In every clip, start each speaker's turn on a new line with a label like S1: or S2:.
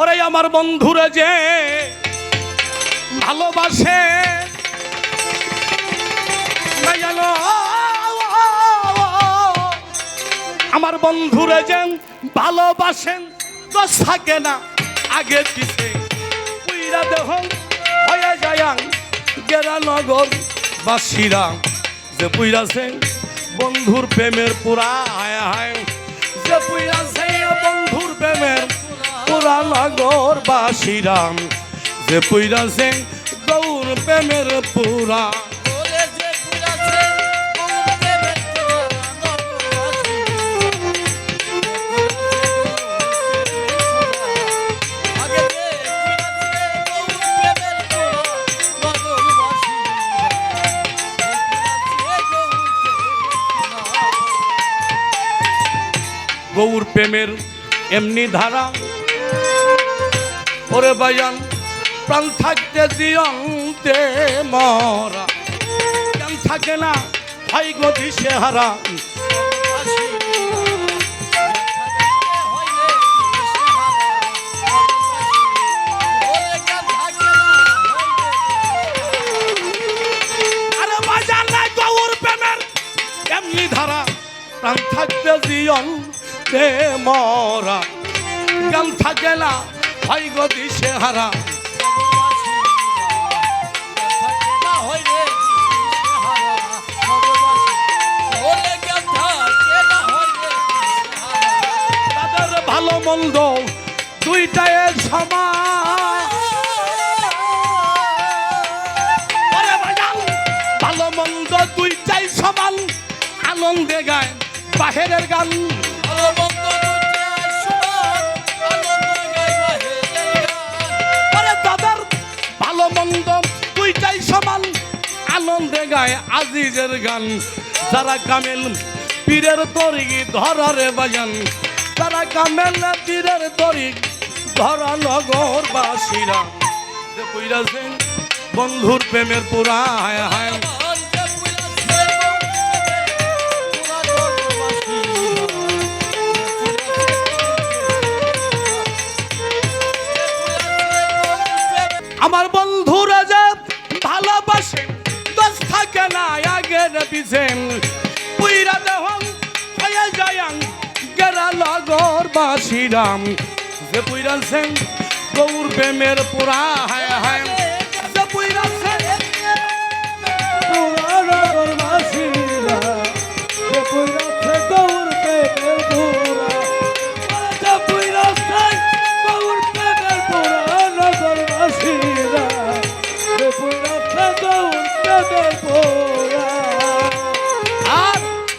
S1: ওরে আমার বন্ধুরে যে ভালোবাসে। আমার বন্ধুরে যে ভালোবাসেন তো থাকে না আগে পিছে। পুইরা দেহ হয়ে যায়াং গেরা নগর বাসীরা। যে পুইরাছে বন্ধুর প্রেমের পুরা হায় হায়, যে পুইরাছে বন্ধুর নগর বাসীরা যে
S2: যে পুরাছে গৌর প্রেমের পুরা গৌর প্রেমের
S1: এমনি নগরবাসী। ওরে বায়ান, প্রাণ থাকতে জিয়ন্তে মরা। প্রাণ থাকে না, হয় গতি সে হারা থাকতে জিয়ন্তে মরা। জ্ঞান থাকে না হয় গতি সে হারা। ভালো মন্দ দুইটাই সমান। ভালো মন্দ দুইটাই সমান। আনন্দে গায় বাহেরের গান। আনন্দে গায় আজিজের গান। যারা কামেল পীরের তরিক ধরারে বাজান, যারা কামেল পীরের তরিক ধরা নগর বাসীরা যে বন্ধুর প্রেমের পুরা হায় হায়। আমার বন্ধুরা আগের পুইরা দেহং, হয়ে যায়াং গেরা লগর বাসিরাম যে পুইরাছেন, গৌর প্রেমের পুরা হায় হায়।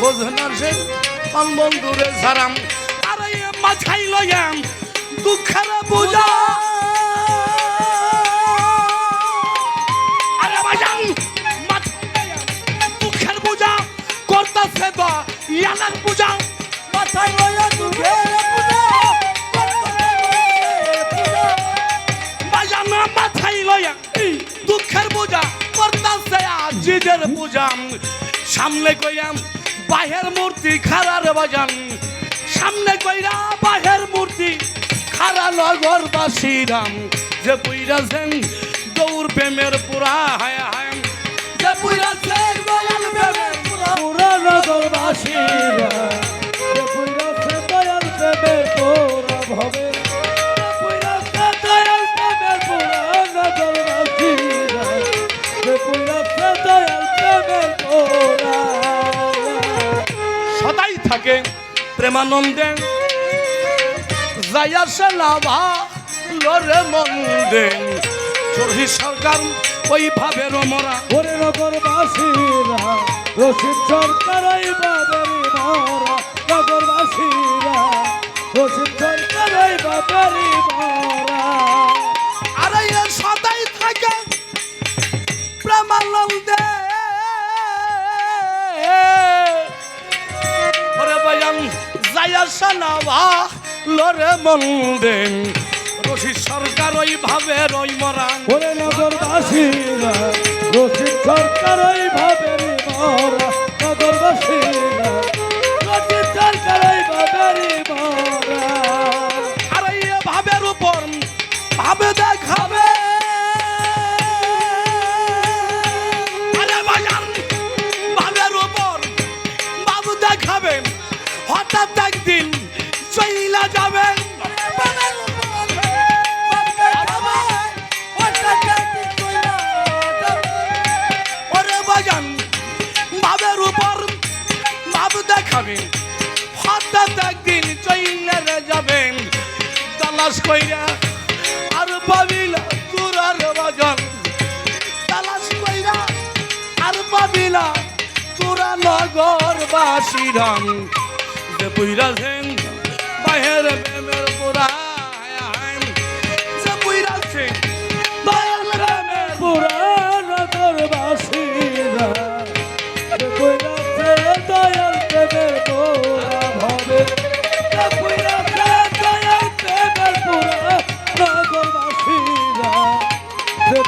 S1: বুঝলেন সে বন্ধুরে সারাম আরে মাঝাই লয়াম দুঃখের বুঝা আরে বাজান দুঃখের বুঝা করতাছে বা ইয়ালার বুঝা
S2: মাথায় লয়া দুঃখের পূজা
S1: মাথাই লয়া দুঃখের বুঝা করতাছে আজিজের বুঝা সামনে কইয়াম বাহের মূর্তি খারার বাজান। সামনে কইরা বাহের মূর্তি খারা নগর বাসিরাম যে পুইরাছেন দৌড় প্রেমের পুরা হায় থাকে প্রেমানন্দে। যাইয়া সে লাভা লরে মন্দে। চরহি সরকার ওইভাবে রমরা।
S3: ওরে নগরবাসীরা রশিদ সরকার ওইভাবে রমরা। নগরবাসীরা সরকার আরে এর সদাই থাকে প্রেমানন্দে। বাবেরি মরা
S1: লরে মন্দে রশিদ সরকার ওই ভাবে রই মরান।
S3: ওরে নগরবাসীরা রসিক সরকার ওই ভাবের মরা নগরবাসীরা রসিক সরকার ওই ভাবের মরা
S1: আর এই ভাবের উপর ভাবে দেখাবে তালাশ কইরা, আর পাবিলা তোর আর বাজন তালাশ কইরা, আর পাবিলা তোর নগর বাসিরাম যে বুইরা জেন বাহের প্রেমের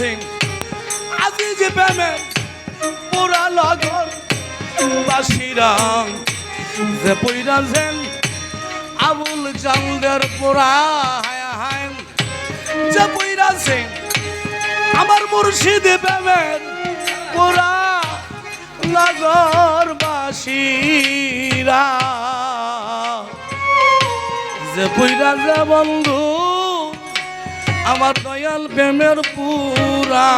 S1: সিং আজি যে প্রেমের পুরা লগর বাসীরা যে পুইরা সেন আবুল চান্দের পুরা হায় হায়, যে পুইরা সিং আমার মুর্শিদ প্রেমের পুরা লগর বাসীরা যে পুইরা যে বন্ধু আমার দয়াল প্রেমের পুরা।